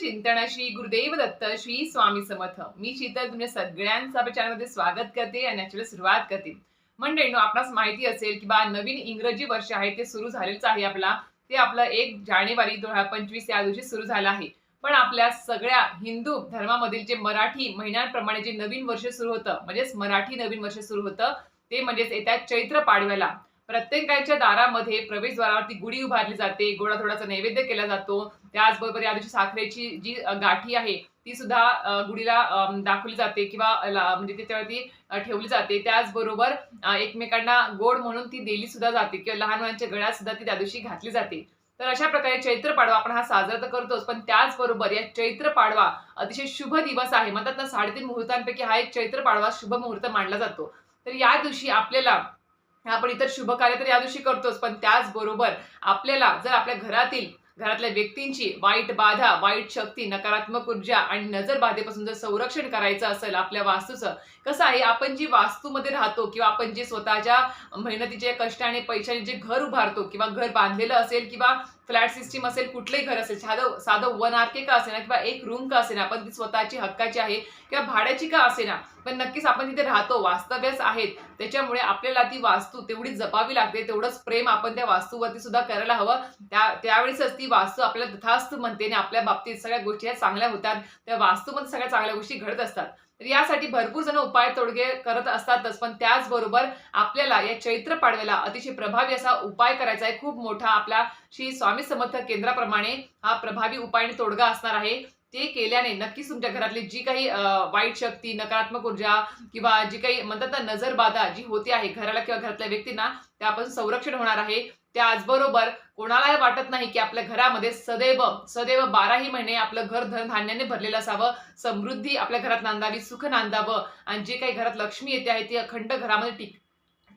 चिंतन श्री गुरुदेव दत्त श्री स्वामी समर्थ. मी शीतल तुमच्या सगळ्यांचं आपल्या चॅनलमध्ये स्वागत करते आणि याच्याला सुरुवात करते. मंडळींनो आपणास माहिती असेल की बा नवीन इंग्रजी वर्ष आहे ते सुरू झालेच आहे आपला. ते आपलं एक जानेवारी दोन हजार पंचवीस या दिवशी सुरू झालं आहे. पण आपल्या सगळ्या हिंदू धर्मामधील जे मराठी महिन्यांप्रमाणे जे नवीन वर्ष सुरू होतं म्हणजेच मराठी नवीन वर्ष सुरू होतं ते म्हणजेच येत्या चैत्र पाडव्याला. प्रत्येकाच्या दारामध्ये प्रवेशद्वारावरती गुढी उभारली जाते गोडा थोडासा नैवेद्य केला जातो. त्याचबरोबर या दिवशी साखरेची जी गाठी आहे ती सुद्धा गुढीला दाखवली जाते किंवा म्हणजे त्याच्यावरती ठेवली जाते. त्याचबरोबर एकमेकांना गोड म्हणून ती दिली सुद्धा जाते किंवा लहान मुलांच्या गळ्यात सुद्धा ती त्या दिवशी घातली जाते. तर अशा प्रकारे चैत्र पाडवा आपण हा साजरा तर करतोच पण त्याचबरोबर या चैत्र पाडवा अतिशय शुभ दिवस आहे. म्हणतात ना साडेतीन मुहूर्तांपैकी हा एक चैत्र पाडवा शुभ मुहूर्त मानला जातो. तर या दिवशी आपल्याला आपण इतर शुभ कार्य तर या दिवशी करतोच पण त्याचबरोबर आपल्याला जर आपल्या घरातील घरातल्या व्यक्तींची वाईट बाधा वाईट शक्ती नकारात्मक ऊर्जा आणि नजर बाधेपासून जर संरक्षण करायचं असेल आपल्या वास्तूचं कसं आहे आपण जी वास्तूमध्ये राहतो किंवा आपण जे स्वतःच्या मेहनतीचे कष्टाने पैशाने जे घर उभारतो किंवा घर बांधलेलं असेल किंवा फ्लॅट सिस्टीम असेल कुठलंही घर असेल साधं साधं वन आर के का असेना किंवा एक रूम का असेना पण ती स्वतःची हक्काची आहे किंवा भाड्याची का असेना पण नक्कीच आपण तिथे राहतो वास्तव्यच आहेत. त्याच्यामुळे आपल्याला ती वास्तू तेवढी जपावी लागते तेवढंच प्रेम आपण त्या वास्तूवरती सुद्धा करायला हवं. त्या त्यावेळेसच ती वास्तू आपल्याला तथास्त म्हणते आणि आपल्या बाबतीत सगळ्या गोष्टी ह्या चांगल्या होतात. त्या वास्तूमध्ये सगळ्या चांगल्या गोष्टी घडत असतात. यासाठी भरपूर जण उपाय तोडगे करत असतातच पण त्याचबरोबर आपल्याला या चैत्र पाडव्याला अतिशय प्रभावी असा उपाय करायचा आहे. खूप मोठा आपला श्री स्वामी समर्थ केंद्राप्रमाणे हा प्रभावी उपाय आणि तोडगा असणार आहे. ते केल्याने नक्कीच तुमच्या घरातली जी काही वाईट शक्ती नकारात्मक ऊर्जा किंवा जी काही म्हणतात ना नजरबाधा जी होती आहे घराला किंवा घरातल्या व्यक्तींना त्यापासून संरक्षण होणार आहे. त्याचबरोबर कोणालाही वाटत नाही की आपल्या घरामध्ये सदैव सदैव बाराही महिने आपलं घर धनधान्याने भरलेलं असावं समृद्धी आपल्या घरात नांदावी सुख नांदावं आणि जे काही घरात लक्ष्मी येते आहे ती अखंड घरामध्ये टिक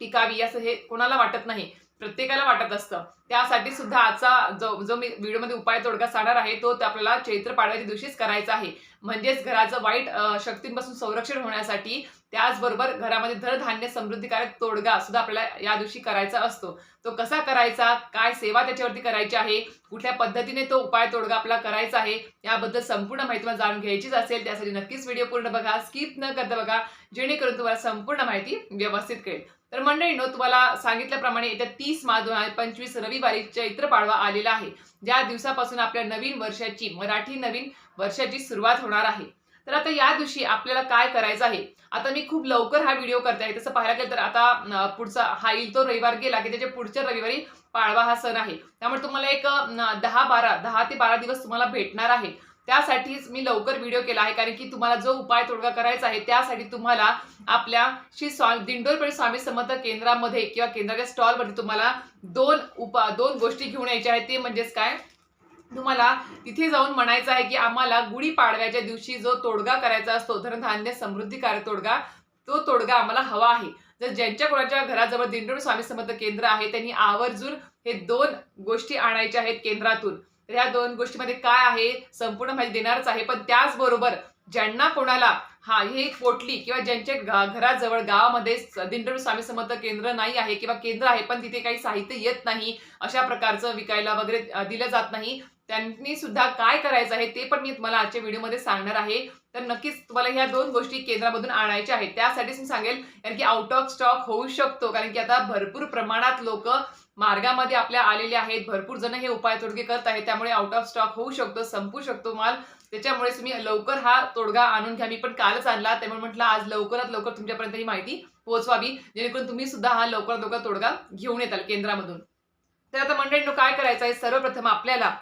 टिकावी असं हे कोणाला वाटत नाही. प्रत्येकाला वाटत असतं. त्यासाठी सुद्धा आजचा जो जो मी व्हिडिओमध्ये उपाय तोडगा सांगणार आहे तो आपल्याला चैत्र पाडव्याच्या दिवशीच करायचा आहे. म्हणजेच घराचं वाईट शक्तींपासून संरक्षण होण्यासाठी त्याचबरोबर घरामध्ये धनधान्य समृद्धीकारक तोडगा सुद्धा आपल्याला या दिवशी करायचा असतो. तो कसा करायचा? काय सेवा त्याच्यावरती करायची आहे? कुठल्या पद्धतीने तो उपाय तोडगा आपला करायचा आहे? याबद्दल संपूर्ण माहिती मला जाणून घ्यायचीच असेल त्यासाठी नक्कीच व्हिडिओ पूर्ण बघा स्किप न करता बघा जेणेकरून तुम्हाला संपूर्ण माहिती व्यवस्थित कळेल. तर मंडळीनो तुम्हाला सांगितल्याप्रमाणे येत्या तीस मार्च दोन हजार पंचवीस रविवारी चैत्र पाडवा आलेला आहे. ज्या दिवसापासून आपल्या नवीन वर्षाची मराठी नवीन वर्षाची सुरुवात होणार आहे. तर आता या दिवशी आपल्याला काय करायचं आहे? आता मी खूप लवकर हा व्हिडिओ करते आहे. तसं पाहायला गेलं तर आता पुढचा हा येईल तो रविवार गेला की त्याच्या पुढच्या रविवारी पाडवा हा सण आहे. त्यामुळे तुम्हाला एक दहा बारा दहा ते बारा दिवस तुम्हाला भेटणार आहे. त्यासाठीच मी लवकर व्हिडिओ केला आहे कारण की तुम्हाला जो उपाय तोडगा करायचा आहे त्यासाठी तुम्हाला आपल्या श्री स्वामी दिंडोरपेठ स्वामी समर्थ केंद्रामध्ये किंवा केंद्राच्या स्टॉलमध्ये तुम्हाला दोन उपा दोन गोष्टी घेऊन यायच्या आहेत. ते म्हणजेच काय? तुम्हाला तिथे जाऊन म्हणायचं आहे की आम्हाला गुढीपाडव्याच्या दिवशी जो तोडगा करायचा असतो धनधान्य समृद्धिकारक तोडगा तो तोडगा आम्हाला हवा आहे. जर ज्यांच्या कोणाच्या घराजवळ दिंडोर स्वामी समर्थ केंद्र आहे त्यांनी आवर्जून हे दोन गोष्टी आणायच्या आहेत केंद्रातून. तर ह्या दोन गोष्टीमध्ये काय आहे संपूर्ण माहिती देणारच आहे. पण त्याचबरोबर ज्यांना कोणाला हा हे पोटली किंवा ज्यांच्या गा- घराजवळ गावामध्ये स- स्वामी समर्थ केंद्र नाही आहे किंवा केंद्र आहे पण तिथे काही साहित्य येत नाही अशा प्रकारचं विकायला वगैरे दिलं जात नाही. त्यांनी सुद्धा काय करायचं आहे ते पण मी तुम्हाला आजच्या व्हिडिओमध्ये सांगणार आहे. तर नक्कीच तुम्हाला ह्या दोन गोष्टी केंद्रामधून आणायच्या आहेत. त्यासाठीच मी सांगेल कारण की आउट ऑफ स्टॉक होऊ शकतो. कारण की आता भरपूर प्रमाणात लोक मार्गामध्ये आपल्या आलेले आहेत. भरपूर जण हे उपाय तोडगे करत आहेत. त्यामुळे आउट ऑफ स्टॉक होऊ शकतो संपू शकतो माल. त्याच्यामुळे तुम्ही लवकर हा तोडगा आणून घ्या. मी पण कालच आणला. त्यामुळे म्हटलं आज लवकरात लवकर तुमच्यापर्यंत ही माहिती पोहोचवावी. जेणेकरून तुम्ही सुद्धा हा लवकरात लवकर तोडगा घेऊन येताल केंद्रामधून. तर आता मंडळींनो काय करायचं आहे सर्वप्रथम आपल्याला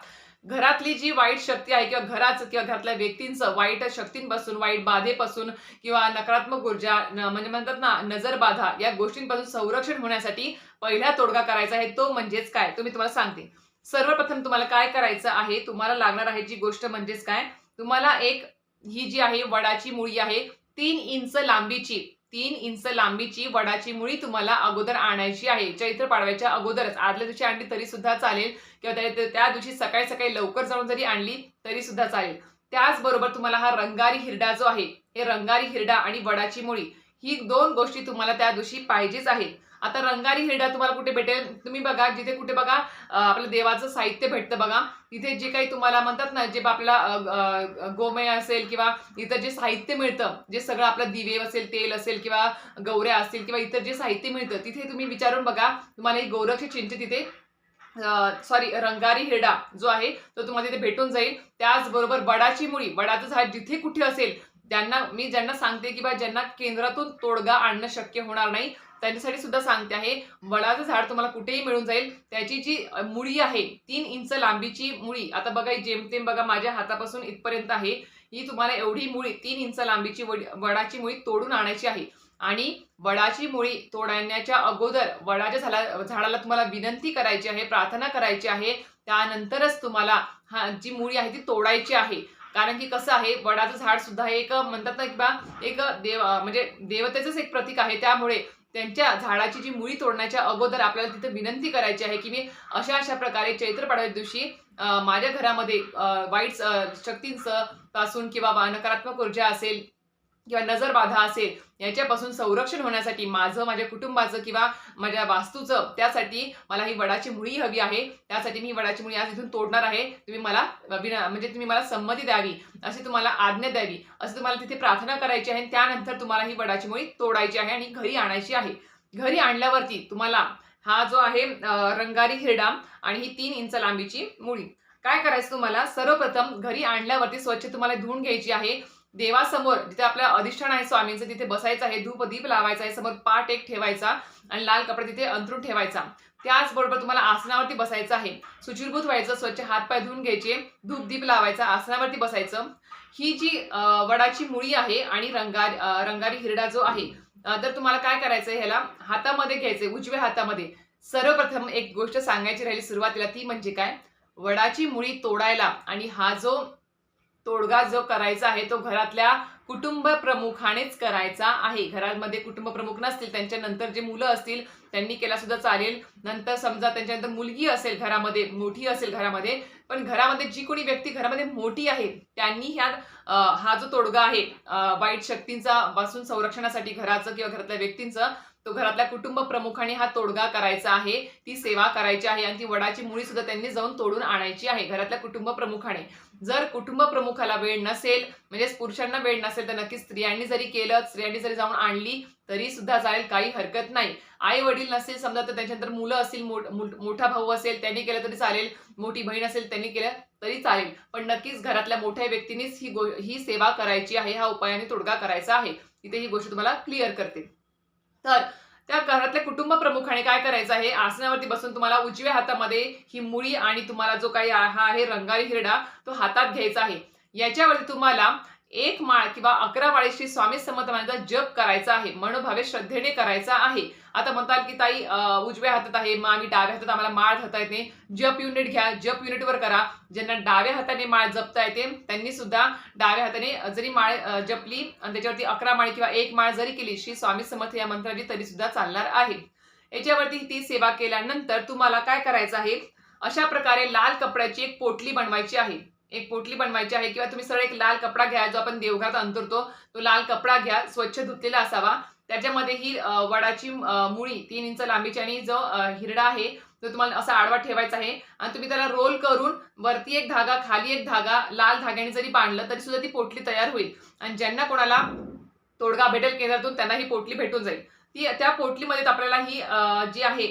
घरातली जी वाईट शक्ती आहे किंवा घराचं किंवा घरातल्या व्यक्तींचं वाईट शक्तींपासून वाईट बाधेपासून किंवा नकारात्मक ऊर्जा न- म्हणजे म्हणतात ना नजर बाधा या गोष्टींपासून संरक्षण होण्यासाठी पहिला तोडगा करायचा आहे तो म्हणजेच काय? तो मी तुम्हाला सांगते. सर्वप्रथम तुम्हाला काय करायचं आहे तुम्हाला लागणार आहे जी गोष्ट म्हणजेच काय? तुम्हाला एक ही जी आहे वडाची मुळी आहे तीन इंच लांबीची तीन इंच लांबीची वडाची मुळी तुम्हाला अगोदर आणायची आहे. चैत्र पाडव्याच्या अगोदरच. आदल्या दिवशी आणली तरी सुद्धा चालेल. किंवा त्या त्या दिवशी सकाळी सकाळी लवकर जाऊन जरी आणली तरी सुद्धा चालेल. त्याचबरोबर तुम्हाला हा रंगारी हिरडा जो आहे हे रंगारी हिरडा आणि वडाची मुळी ही दोन गोष्टी तुम्हाला त्या दिवशी पाहिजेच आहेत. आता रंगारी हिरडा तुम्हाला कुठे भेटेल? तुम्ही बघा जिथे कुठे बघा आपलं देवाचं साहित्य भेटतं बघा. तिथे जे काही तुम्हाला म्हणतात ना जे आपला गोमय असेल किंवा इतर जे साहित्य मिळतं जे सगळं आपलं दिवे असेल तेल असेल किंवा गौऱ्या असतील किंवा इतर जे साहित्य मिळतं तिथे तुम्ही विचारून बघा. तुम्हाला ही गौरक्ष चिंच तिथे सॉरी रंगारी हिरडा जो आहे तो तुम्हाला तिथे भेटून जाईल. त्याचबरोबर वडाची मुळी वडाचं झाड जिथे कुठे असेल त्यांना मी ज्यांना सांगते की बा ज्यांना केंद्रातून तोडगा आणणं शक्य होणार नाही त्यांच्यासाठी सुद्धा सांगते आहे. वडाचं झाड तुम्हाला कुठेही मिळून जाईल. त्याची जी मुळी आहे तीन इंच लांबीची मुळी. आता बघा जेमतेम बघा माझ्या हातापासून इथपर्यंत आहे. ही तुम्हाला एवढी मुळी तीन इंच लांबीची वडाची मुळी तोडून आणायची आहे. आणि वडाची मुळी तोडण्याच्या अगोदर वडाच्या झाडा झाडाला तुम्हाला विनंती करायची आहे प्रार्थना करायची आहे. त्यानंतरच तुम्हाला हा जी मुळी आहे ती तोडायची आहे. कारण की कसं आहे वडाचं झाड सुद्धा हे एक म्हणतात ना किंवा बा एक देव म्हणजे देवतेचंच एक प्रतीक आहे. त्यामुळे त्यांच्या झाडाची जी मुळी तोडण्याच्या अगोदर आपल्याला तिथं विनंती करायची आहे की मी अशा अशा प्रकारे चैत्र पाडव्या दिवशी माझ्या घरामध्ये वाईट शक्तींचं पासून किंवा नकारात्मक ऊर्जा असेल किंवा नजर बाधा असेल याच्यापासून संरक्षण होण्यासाठी माझं माझ्या कुटुंबाचं किंवा माझ्या वास्तूचं त्यासाठी मला ही वडाची मुळी हवी आहे. त्यासाठी मी वडाची मुळी आज इथून तोडणार आहे. तुम्ही मला म्हणजे तुम्ही मला संमती द्यावी अशी तुम्हाला आज्ञा द्यावी असं तुम्हाला तिथे प्रार्थना करायची आहे. त्यानंतर तुम्हाला ही वडाची मुळी तोडायची आहे आणि घरी आणायची आहे. घरी आणल्यावरती तुम्हाला हा जो आहे रंगारी हिरडा आणि ही तीन इंच लांबीची मुळी. काय करायचं तुम्हाला? सर्वप्रथम घरी आणल्यावरती स्वच्छ तुम्हाला धुवून घ्यायची आहे. देवासमोर जिथे आपलं अधिष्ठान आहे स्वामींचं तिथे बसायचं आहे धूप दीप लावायचा आहे समोर पाट एक ठेवायचा आणि लाल कपडा तिथे अंतरून ठेवायचा. त्याचबरोबर तुम्हाला आसनावरती बसायचं आहे. सुचिरभूत व्हायचं स्वच्छ हातपाय धुवून घ्यायचे धूप दीप लावायचा आसनावरती बसायचं. ही जी वडाची मुळी आहे आणि रंगारी रंगारी हिरडा जो आहे तर तुम्हाला काय करायचं ह्याला? हातामध्ये घ्यायचंय उजव्या हातामध्ये. सर्वप्रथम एक गोष्ट सांगायची राहिली सुरुवातीला ती म्हणजे काय? वडाची मुळी तोडायला आणि हा जो तोडगा जो करायचा आहे तो घरातल्या कुटुंब प्रमुखानेच करायचा आहे. घरामध्ये कुटुंब प्रमुख नसतील त्यांच्यानंतर जे मुलं असतील त्यांनी केला सुद्धा चालेल. नंतर समजा त्यांच्यानंतर मुलगी असेल घरामध्ये मोठी असेल घरामध्ये पण घरामध्ये जी कोणी व्यक्ती घरामध्ये मोठी आहे त्यांनी ह्या हा जो तोडगा आहे वाईट शक्तींचा पासून संरक्षणासाठी घराचं किंवा घरातल्या व्यक्तींचं तो घरातल्या कुटुंब प्रमुखाने हा तोडगा करायचा आहे ती सेवा करायची आहे आणि ती वडाची मुळी सुद्धा त्यांनी जाऊन तोडून आणायची आहे घरातल्या कुटुंब प्रमुखाने. जर कुटुंब प्रमुखाला वेळ नसेल म्हणजे पुरुषांना वेळ नसेल तर नक्की स्त्रियांनी जरी केलं स्त्रियांनी जरी जाऊन आणली तरी सुद्धा चालेल काही हरकत नाही. आई वडील नसेल समजा तर त्याच्यानंतर मुलं असतील मोठा भाऊ असेल त्यांनी केलं तरी चालेल. मोठी बहीण असेल त्यांनी केलं तरी चालेल. पण नक्कीच घरातल्या मोठ्या व्यक्तींनीच ही गो ही सेवा करायची आहे हा उपायाने तोडगा करायचा आहे. इथे ही गोष्ट तुम्हाला क्लिअर करते. तर त्या घरातल्या कुटुंब प्रमुखाने काय करायचं आहे? आसनावरती बसून तुम्हाला उजव्या हातामध्ये ही मुळी आणि तुम्हाला जो काही हा आहे रंगारी हिरडा तो हातात घ्यायचा आहे. याच्यावरती तुम्हाला एक माळ किंवा अकरा माळेशी स्वामी समर्थ जप करायचा आहे. मनोभावे श्रद्धेने करायचा आहे. आता म्हणताल की ताई उजव्या हातात आहे मग आम्ही डाव्या हातात आम्हाला माळ धरता येते. जप युनिट घ्या जप युनिटवर करा. ज्यांना डाव्या हाताने माळ जपता येते त्यांनी सुद्धा डाव्या हाताने जरी माळ जपली आणि त्याच्यावरती अकरा माळ किंवा एक माळ जरी केली श्री स्वामी समर्थ या मंत्राची तरी सुद्धा चालणार आहे. याच्यावरती ती सेवा केल्यानंतर तुम्हाला काय करायचं आहे? अशा प्रकारे लाल कपड्याची एक पोटली बनवायची आहे. एक पोटली बनवायची आहे किंवा तुम्ही सरळ एक लाल कपडा घ्या जो आपण देवघरात अंतरतो तो लाल कपडा घ्या स्वच्छ धुतलेला असावा. त्याच्यामध्ये ही वडाची मुळी तीन इंच लांबीची आणि जो हिरडा आहे तो तुम्हाला असा आडवा ठेवायचा आहे. आणि तुम्ही त्याला रोल करून वरती एक धागा खाली एक धागा लाल धाग्याने जरी बांधलं तरी सुद्धा ती पोटली तयार होईल. आणि ज्यांना कोणाला तोडगा भेटेल केंद्रातून त्यांना ही पोटली भेटून जाईल. ती त्या पोटलीमध्ये आपल्याला ही जी आहे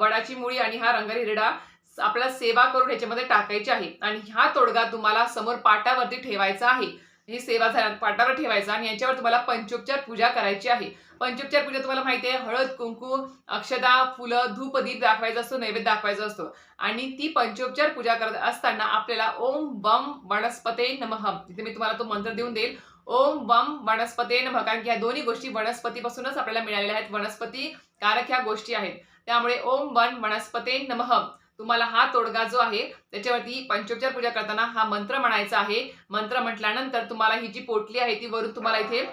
वडाची मुळी आणि हा रंगारी हिरडा आपल्याला सेवा करून ह्याच्यामध्ये टाकायची आहे. आणि हा तोडगा तुम्हाला समोर पाटावरती ठेवायचा आहे. ही सेवा झाला पाटावर ठेवायचा आणि याच्यावर तुम्हाला पंचोपचार पूजा करायची आहे. पंचोपचार पूजा तुम्हाला माहिती आहे हळद कुंकू अक्षदा फुलं धूप दीप दाखवायचा असतो नैवेद्य दाखवायचा असतो. आणि ती पंचोपचार पूजा करत असताना आपल्याला ओम बम वनस्पते नमहम तिथे मी तुम्हाला तो मंत्र देऊन देईल. ओम बम वनस्पते नम कारण की ह्या दोन्ही गोष्टी वनस्पतीपासूनच आपल्याला मिळालेल्या आहेत. वनस्पती कारक ह्या गोष्टी आहेत. त्यामुळे ओम वन वनस्पते नमः. तुम्हाला हा तोडगा जो आहे त्याच्यावरती पंचोपचार पूजा करताना हा मंत्र म्हणायचा आहे. मंत्र म्हटल्यानंतर तुम्हाला ही जी पोटली आहे ती वरून तुम्हाला इथे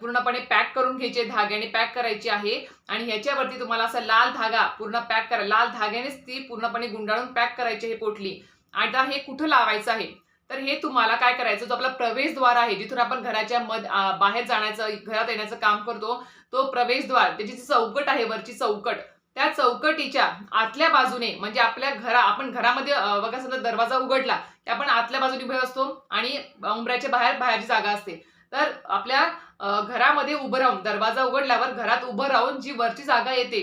पूर्णपणे पॅक करून घ्यायचे धाग्याने पॅक करायची आहे. आणि ह्याच्यावरती तुम्हाला असा लाल धागा पूर्ण पॅक करा लाल धाग्यानेच ती पूर्णपणे गुंडाळून पॅक करायची आहे पोटली. आता हे कुठं लावायचं आहे? तर हे तुम्हाला काय करायचं जो आपला प्रवेशद्वार आहे जिथून आपण घराच्या मध बाहेर जाण्याचं घरात येण्याचं काम करतो तो प्रवेशद्वार त्याची जी चौकट आहे वरची चौकट त्या चौकटीच्या आतल्या बाजूने म्हणजे आपल्या घरा आपण घरामध्ये बघा समजा दरवाजा उघडला की आपण आतल्या बाजूने उभे असतो आणि उंबऱ्याच्या बाहेर बाहेरची जागा असते. तर आपल्या घरामध्ये उभं राहून दरवाजा उघडल्यावर घरात उभं राहून जी वरची जागा येते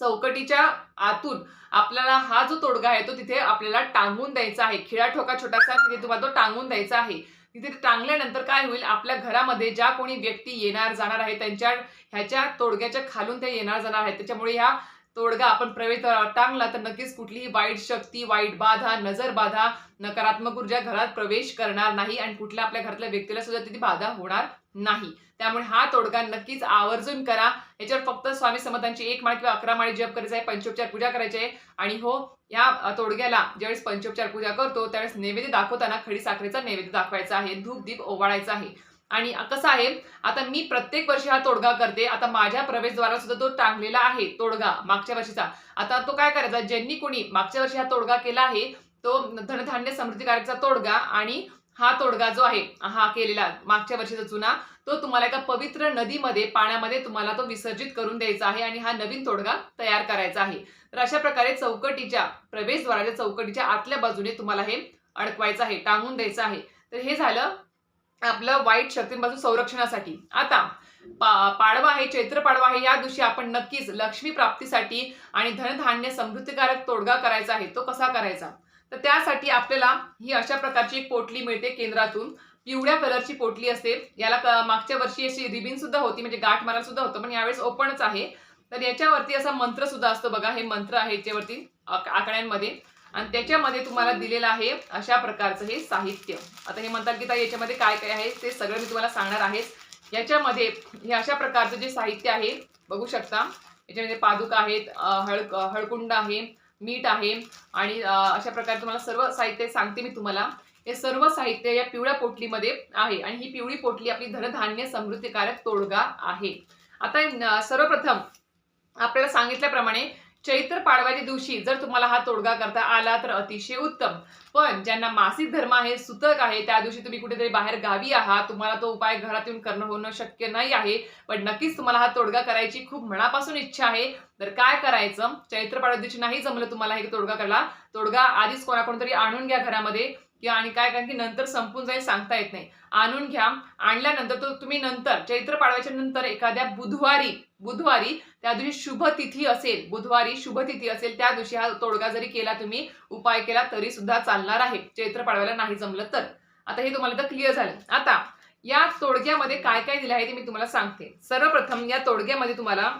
चौकटीच्या आतून आपल्याला हा जो तोडगा आहे तो तिथे आपल्याला टांगून द्यायचा आहे. खिळा ठोका छोटासा तिथे तुम्हाला तो टांगून द्यायचा आहे. तिथे टांगल्यानंतर काय होईल? आपल्या घरामध्ये ज्या कोणी व्यक्ती येणार जाणार आहे त्यांच्या ह्याच्या तोडग्याच्या खालून ते येणार जाणार आहेत त्याच्यामुळे ह्या तोडगा आपण प्रवेश टांगला तर नक्कीच कुठलीही वाईट शक्ती वाईट बाधा नजर बाधा नकारात्मक ऊर्जा घरात प्रवेश करणार नाही आणि कुठल्या आपल्या घरातल्या व्यक्तीला सुद्धा तिथे बाधा होणार नाही. त्यामुळे हा तोडगा नक्कीच आवर्जून करा. याच्यावर फक्त स्वामी समर्थांची एक माळ किंवा अकरा माळी जप करायचा आहे पंचोपचार पूजा करायची आहे. आणि हो या तोडग्याला ज्यावेळेस पंचोपचार पूजा करतो त्यावेळेस नैवेद्य दाखवताना खडी साखरेचा नैवेद्य दाखवायचा आहे धूप दीप ओवाळायचा आहे. आणि कसं आहे आता मी प्रत्येक वर्षी हा तोडगा करते. आता माझ्या प्रवेशद्वारात सुद्धा तो टांगलेला आहे तोडगा मागच्या वर्षीचा. आता तो काय करायचा ज्यांनी कोणी मागच्या वर्षी हा तोडगा केला आहे तो धनधान्य समृद्धिकारकचा तोडगा आणि हा तोडगा जो आहे हा केलेला मागच्या वर्षीचा जुना तो तुम्हाला एका पवित्र नदीमध्ये पाण्यामध्ये तुम्हाला तो विसर्जित करून द्यायचा आहे आणि हा नवीन तोडगा तयार करायचा आहे. तर अशा प्रकारे चौकटीच्या प्रवेशद्वाराच्या चौकटीच्या आतल्या बाजूने तुम्हाला हे अडकवायचं आहे टांगून द्यायचं आहे. तर हे झालं आपलं वाईट शक्तींपासून संरक्षणासाठी. आता पा- पाडवा आहे चैत्र पाडवा आहे या दिवशी आपण नक्कीच लक्ष्मी प्राप्तीसाठी आणि धनधान्य समृद्धिकारक तोडगा करायचा आहे तो कसा करायचा? तर त्यासाठी आपल्याला ही अशा प्रकारची एक पोटली मिळते केंद्रातून. पिवळ्या कलरची पोटली असते. याला मागच्या वर्षी अशी रिबिन सुद्धा होती म्हणजे गाठ मारायला सुद्धा होतं पण यावेळेस ओपनच आहे. तर याच्यावरती असा मंत्र सुद्धा असतो बघा हे मंत्र आहे याच्यावरती आक- आकड्यांमध्ये. आणि त्याच्यामध्ये तुम्हाला दिलेलं आहे अशा प्रकारचं हे साहित्य. आता हे म्हणतात की याच्यामध्ये काय काय आहे? ते सगळं मी तुम्हाला सांगणार आहे याच्यामध्ये हे अशा प्रकारचं जे साहित्य आहे बघू शकता. याच्यामध्ये पादुका आहेत हळक हळकुंड आहे मीठ आहे आणि अशा प्रकारे तुम्हाला सर्व साहित्य सांगते मी तुम्हाला. हे सर्व साहित्य या पिवळ्या पोटलीमध्ये आहे आणि ही पिवळी पोटली आपली धनधान्य समृद्धीकारक तोडगा आहे. आता सर्वप्रथम आपल्याला सांगितल्याप्रमाणे चैत्र पाडव्याच्या दिवशी जर तुम्हाला हा तोडगा करता आला तर अतिशय उत्तम. पण ज्यांना मासिक धर्म आहे सुतक आहे त्या दिवशी तुम्ही कुठेतरी बाहेर गावी आहात तुम्हाला तो उपाय घरात येऊन करणं होणं शक्य नाही आहे. पण नक्कीच तुम्हाला हा तोडगा करायची खूप मनापासून इच्छा आहे. तर काय करायचं? चैत्र पाडव्या दिवशी नाही जमलं तुम्हाला हे तोडगा करायला. तोडगा आधीच कोणाकडून तरी आणून घ्या घरामध्ये. किंवा आणि काय कारण की नंतर संपून जाईल सांगता येत नाही. आणून घ्या. आणल्यानंतर तो तुम्ही नंतर चैत्र पाडव्याच्या नंतर एखाद्या बुधवारी बुधवारी त्या दिवशी शुभ तिथी असेल बुधवारी शुभ तिथी असेल त्या दिवशी हा तोडगा जरी केला तुम्ही उपाय केला तरी सुद्धा चालणार आहे. चैत्र पाडव्याला नाही जमलं तर. आता हे तुम्हाला तर क्लिअर झालं. आता या तोडग्यामध्ये काय काय दिलं आहे ते मी तुम्हाला सांगते. सर्वप्रथम या तोडग्यामध्ये तुम्हाला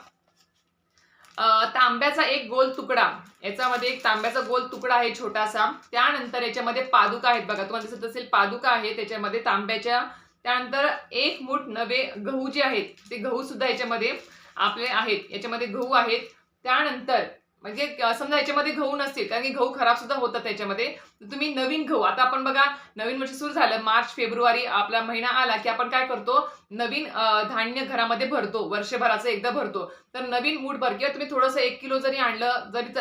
तांब्याचा एक गोल तुकडा. याच्यामध्ये एक तांब्याचा गोल तुकडा आहे छोटासा. त्यानंतर याच्यामध्ये पादुका आहेत बघा. तुम्हाला दिसत असेल पादुका आहे त्याच्यामध्ये तांब्याच्या. त्यानंतर एक मूठ नवे गहू जे आहेत ते गहू सुद्धा याच्यामध्ये आपले आहेत. याच्यामध्ये गहू आहेत. त्यानंतर म्हणजे समजा याच्यामध्ये गहू नसतील कारण की गहू खराब सुद्धा होतात त्याच्यामध्ये. तुम्ही नवीन गहू आता आपण बघा नवीन वर्ष सुरू झालं मार्च फेब्रुवारी आपला महिना आला की आपण काय करतो? नवीन धान्य घरामध्ये भरतो वर्षभराचं एकदा भरतो. तर नवीन मूठभर किंवा तुम्ही थोडंसं एक किलो जरी आणलं जरी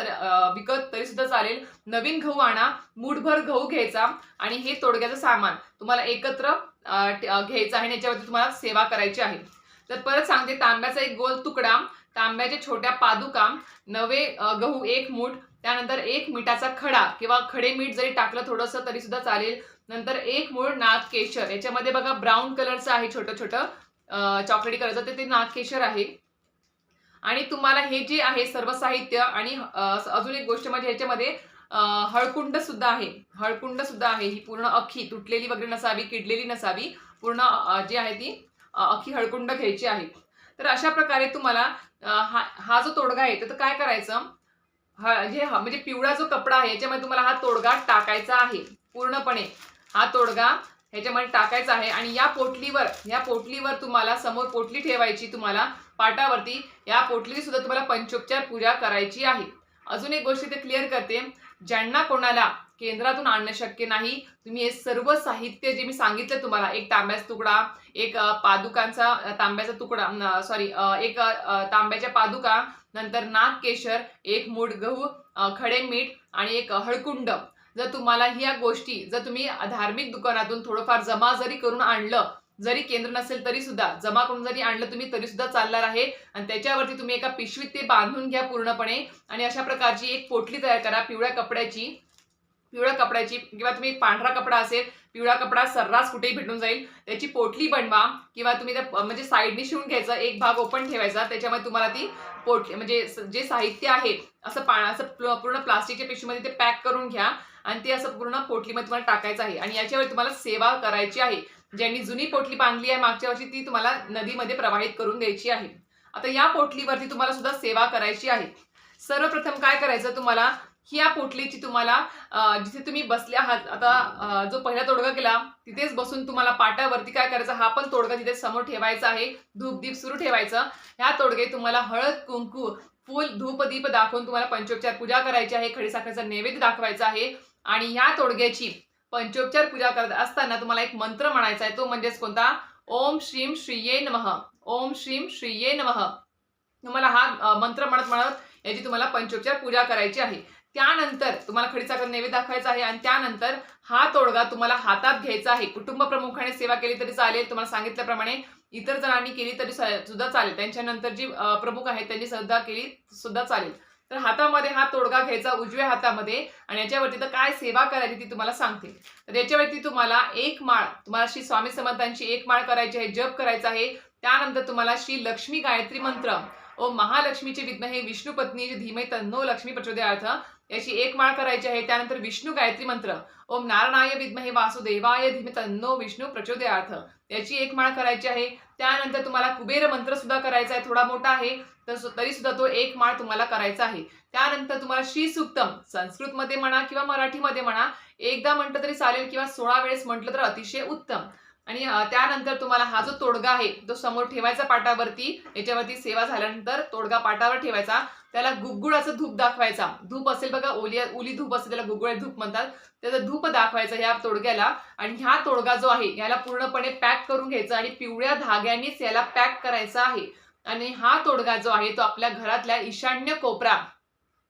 विकत तरी सुद्धा चालेल. नवीन गहू आणा मूठभर गहू घ्यायचा आणि हे तोडग्याचं सामान तुम्हाला एकत्र घ्यायचं आहे आणि याच्यावरती तुम्हाला सेवा करायची आहे. तर परत सांगते तांब्याचा एक गोल तुकडा. तांब्याच्या छोट्या पादुका नवे गहू एक मूठ त्यानंतर एक मिठाचा खडा किंवा खडे मीठ जरी टाकलं थोडंसं तरी सुद्धा चालेल. नंतर एक मूळ नाग केशर. याच्यामध्ये बघा ब्राऊन कलरचं आहे छोटं छोटं चॉकलेटी कलरचं ते ते नाग केशर आहे. आणि तुम्हाला हे जे आहे सर्व साहित्य आणि अजून एक गोष्ट म्हणजे ह्याच्यामध्ये हळकुंड सुद्धा आहे. हळकुंड सुद्धा आहे. ही पूर्ण अख्खी तुटलेली वगैरे नसावी किडलेली नसावी. पूर्ण जी आहे ती अख्खी हळकुंड घ्यायची आहे. तर अशा प्रकारे तुम्हाला हा हा जो तोडगा आहे तर काय करायचं? हा जे म्हणजे पिवळा जो कपडा आहे याच्यामध्ये तुम्हाला हा तोडगा टाकायचा आहे पूर्णपणे. हा तोडगा ह्याच्यामध्ये टाकायचा आहे आणि या पोटलीवर या पोटलीवर तुम्हाला समोर पोटली ठेवायची तुम्हाला पाटावरती या पोटली सुद्धा तुम्हाला पंचोपचार पूजा करायची आहे. अजून एक गोष्ट ते क्लिअर करते. ज्यांना कोणाला केंद्रातून आणणं शक्य नाही. तुम्ही हे सर्व साहित्य जे मी सांगितलं तुम्हाला एक तांब्याचा तुकडा एक पादुकांचा तांब्याचा तुकडा सॉरी एक तांब्याच्या पादुका नंतर नाग केशर एक मूठ गहू खडे मीठ आणि एक हळकुंड. जर तुम्हाला ह्या गोष्टी जर तुम्ही धार्मिक दुकानातून थोडंफार जमा जरी करून आणलं जरी केंद्र नसेल तरी सुद्धा जमा करून जरी आणलं तुम्ही तरी सुद्धा चालणार आहे. आणि त्याच्यावरती तुम्ही एका पिशवीत ते बांधून घ्या पूर्णपणे. आणि अशा प्रकारची एक पोटली तयार करा पिवळ्या कपड्याची. पिवळ्या कपड्याची किंवा तुम्ही पांढरा कपडा असेल पिवळा कपडा सर्रास कुठेही भेटून जाईल. त्याची पोटली बनवा किंवा तुम्ही त्या म्हणजे साईडनी शिवून घ्यायचा एक भाग ओपन ठेवायचा त्याच्यामध्ये तुम्हाला ती पोटली म्हणजे जे साहित्य आहे असं पा असं पूर्ण प्लास्टिकच्या पिशवीमध्ये ते पॅक करून घ्या आणि ते असं पूर्ण पोटलीमध्ये तुम्हाला टाकायचं आहे. आणि याच्यावर तुम्हाला सेवा करायची आहे. ज्यांनी जुनी पोटली बांधली आहे मागच्या वर्षी ती तुम्हाला नदीमध्ये प्रवाहित करून द्यायची आहे. आता या पोटलीवरती तुम्हाला सुद्धा सेवा करायची आहे. सर्वप्रथम काय करायचं तुम्हाला? ही या पोटलीची तुम्हाला जिथे तुम्ही बसल्या आहात. आता जो पहिला तोडगा केला तिथेच बसून तुम्हाला पाटावरती काय करायचं हा पण तोडगा तिथे समोर ठेवायचा आहे. धूप दीप सुरू ठेवायचं. ह्या तोडगे तुम्हाला हळद कुंकू फुल धूपदीप दाखवून तुम्हाला पंचोपचार पूजा करायची आहे. खडीसाखरेचा नैवेद्य दाखवायचा आहे. आणि ह्या तोडग्याची पंचोपचार पूजा करत असताना तुम्हाला एक मंत्र म्हणायचा आहे. तो म्हणजेच कोणता? ओम श्रीम श्रीये नमः. ओम श्रीम श्रीये नमः. तुम्हाला हा मंत्र म्हणत म्हणत याची तुम्हाला पंचोपचार पूजा करायची आहे. त्यानंतर तुम्हाला खडीसाखर नैवेद्य दाखवायचा आहे आणि त्यानंतर हा तोडगा तुम्हाला हातात घ्यायचा आहे. कुटुंब प्रमुखाने सेवा केली तरी चालेल. तुम्हाला सांगितल्याप्रमाणे इतर जणांनी केली तरी सुद्धा चालेल. त्यांच्यानंतर जी प्रमुख आहेत त्यांनी सुद्धा केली सुद्धा चालेल. तर हातामध्ये हा तोडगा घ्यायचा उजव्या हातामध्ये आणि याच्यावरती तर काय सेवा करायची ती तुम्हाला सांगते. तर याच्यावरती तुम्हाला एक माळ तुम्हाला श्री स्वामी समर्थांची एक माळ करायची आहे जप करायचा आहे. त्यानंतर तुम्हाला श्री लक्ष्मी गायत्री मंत्र. ओ महालक्ष्मीचे विद्महे विष्णू पत्नी धीमे तन्नो लक्ष्मी प्रचोदयार्थ. याची एक माळ करायची आहे. त्यानंतर विष्णू गायत्री मंत्र. ओम नारायणाय विद्महे वासुदेवाय धीमे तन्नो विष्णू प्रचोदयार्थ. याची एक माळ करायची आहे. त्यानंतर तुम्हाला कुबेर मंत्र सुद्धा करायचा आहे. थोडा मोठा आहे. तर तरी सुद्धा तो एक माळ तुम्हाला करायचा आहे. त्यानंतर तुम्हाला श्री सुक्तम संस्कृतमध्ये म्हणा किंवा मराठीमध्ये म्हणा एकदा म्हटलं तरी चालेल किंवा सोळा वेळेस म्हटलं तर अतिशय उत्तम. आणि त्यानंतर तुम्हाला हा जो तोडगा आहे तो समोर ठेवायचा पाटावरती याच्यावरती सेवा झाल्यानंतर तोडगा पाटावर ठेवायचा. त्याला गुगुळाचं धूप दाखवायचा. धूप असेल बघा ओली ओली धूप असेल त्याला गुगुळे धूप म्हणतात. त्याचा धूप दाखवायचा ह्या तोडग्याला आणि ह्या तोडगा जो आहे याला पूर्णपणे पॅक करून घ्यायचा आणि पिवळ्या धाग्यानेच याला पॅक करायचा आहे. आणि हा तोडगा जो आहे तो आपल्या घरातल्या ईशान्य कोपरा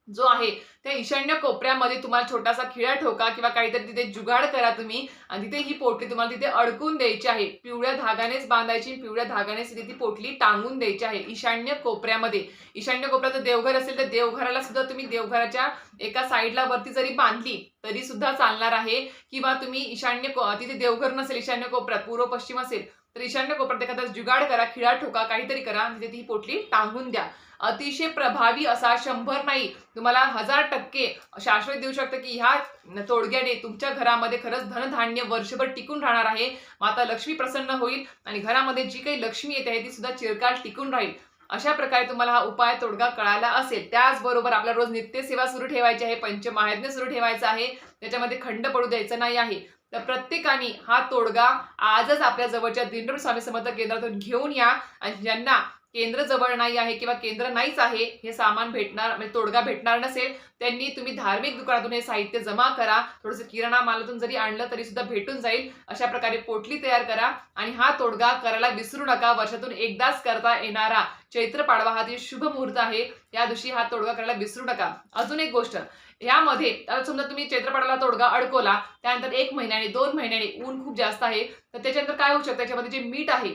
जो आहे त्या ईशान्य कोपऱ्यामध्ये तुम्हाला छोटासा खिळा ठोका किंवा काहीतरी तिथे जुगाड करा तुम्ही. आणि तिथे ही पोटली तुम्हाला तिथे अडकून द्यायची आहे. पिवळ्या धागानेच बांधायची पिवळ्या धागानेच तिथे ती पोटली टांगून द्यायची आहे ईशान्य कोपऱ्यामध्ये. ईशान्य कोपऱ्याचं देवघर असेल तर देवघराला सुद्धा तुम्ही देवघराच्या एका साईडला वरती जरी बांधली तरी सुद्धा चालणार आहे. किंवा तुम्ही ईशान्य तिथे देवघर नसेल ईशान्य कोपऱ्यात पूर्व पश्चिम असेल तर ईशान्य कोपऱ्यात एखादा जुगाड करा खिळा ठोका काहीतरी करा आणि तिथे ती पोटली टांगून द्या. अतिशय प्रभावी असा शंभर नाही तुम्हाला हजार टक्के शाश्वत देऊ शकतं की ह्या तोडग्याने तुमच्या घरामध्ये खरंच धनधान्य वर्षभर टिकून राहणार आहे. माता लक्ष्मी प्रसन्न होईल आणि घरामध्ये जी काही लक्ष्मी येते आहे ती सुद्धा चिरकाळ टिकून राहील. अशा प्रकारे तुम्हाला हा उपाय तोडगा कळायला असेल. त्याचबरोबर आपल्या रोज नित्यसेवा सुरू ठेवायची आहे पंचमहायज्ञ सुरू ठेवायचं आहे. त्याच्यामध्ये खंड पडू द्यायचं नाही आहे. तर प्रत्येकाने हा तोडगा आजच आपल्या जवळच्या दिंडोर स्वामी समर्थ केंद्रातून घेऊन या आणि ज्यांना केंद्र जवळ नाही आहे किंवा केंद्र नाहीच आहे हे सामान भेटणार म्हणजे तोडगा भेटणार नसेल त्यांनी तुम्ही धार्मिक दुकानातून हे साहित्य जमा करा थोडंसं किराणा मालातून जरी आणलं तरी सुद्धा भेटून जाईल अशा प्रकारे पोटली तयार करा आणि हा तोडगा करायला विसरू नका वर्षातून एकदाच करता येणारा चैत्र पाडवा हा शुभ मुहूर्त आहे या दिवशी हा तोडगा करायला विसरू नका. अजून एक गोष्ट यामध्ये समजा तुम्ही चैत्रपाडाला तोडगा अडकवला त्यानंतर एक महिन्याने दोन महिन्याने ऊन खूप जास्त आहे तर त्याच्यानंतर काय होऊ शकतं? त्याच्यामध्ये जे मीठ आहे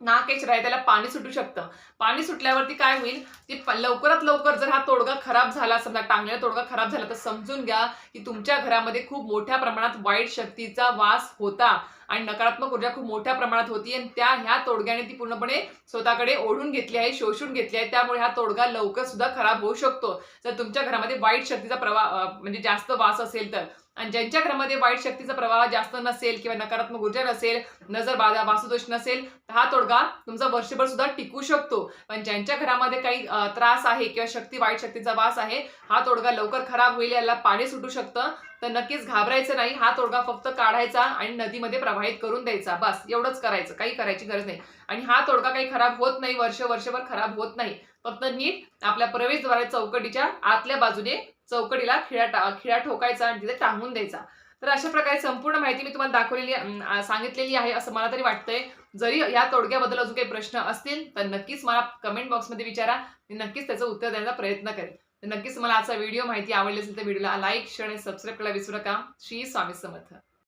नाक आहे त्याला पाणी सुटू शकतं. पाणी सुटल्यावरती काय होईल? ते लवकरात लवकर जर हा तोडगा खराब झाला समजा टांगलेला तोडगा खराब झाला तर समजून घ्या की तुमच्या घरामध्ये खूप मोठ्या प्रमाणात वाईट शक्तीचा वास होता आणि नकारात्मक ऊर्जा खूप मोठ्या प्रमाणात होती आणि त्या ह्या तोडग्याने ती पूर्णपणे स्वतःकडे ओढून घेतली आहे शोषून घेतली आहे. त्यामुळे हा तोडगा लवकर सुद्धा खराब होऊ शकतो. जर तुमच्या घरामध्ये वाईट शक्तीचा प्रवाह म्हणजे जास्त वास असेल तर. आणि ज्यांच्या घरामध्ये वाईट शक्तीचा प्रवाह जास्त नसेल किंवा नकारात्मक ऊर्जा नसेल नजर बाधा वासुदोष नसेल तर हा तोडगा तुमचा वर्षभर सुद्धा टिकू शकतो. पण ज्यांच्या घरामध्ये काही त्रास आहे किंवा शक्ती वाईट शक्तीचा वास आहे हा तोडगा लवकर खराब होईल याला पाणी सुटू शकतं. तर नक्कीच घाबरायचं नाही हा तोडगा फक्त काढायचा आणि नदीमध्ये प्रवाहित करून द्यायचा. बस एवढंच करायचं काही करायची गरज नाही. आणि हा तोडगा काही खराब होत नाही वर्ष वर्षभर खराब होत नाही. फक्त नीट आपल्या प्रवेशद्वारे चौकटीच्या आतल्या बाजूने चौकटीला खिळा टा खिळा ठोकायचा आणि तिथे टांगून द्यायचा. तर अशा प्रकारे संपूर्ण माहिती मी तुम्हाला दाखवलेली सांगितलेली आहे असं मला तरी वाटतंय. जरी या तोडग्याबद्दल अजून काही प्रश्न असतील तर नक्कीच मला कमेंट बॉक्समध्ये विचारा. मी नक्कीच त्याचं उत्तर देण्याचा प्रयत्न करेन. तर नक्कीच मला आजचा व्हिडिओ माहिती आवडली असेल तर व्हिडिओला लाईक शेअर आणि सबस्क्राईब करायला विसरू नका. श्री स्वामी समर्थ.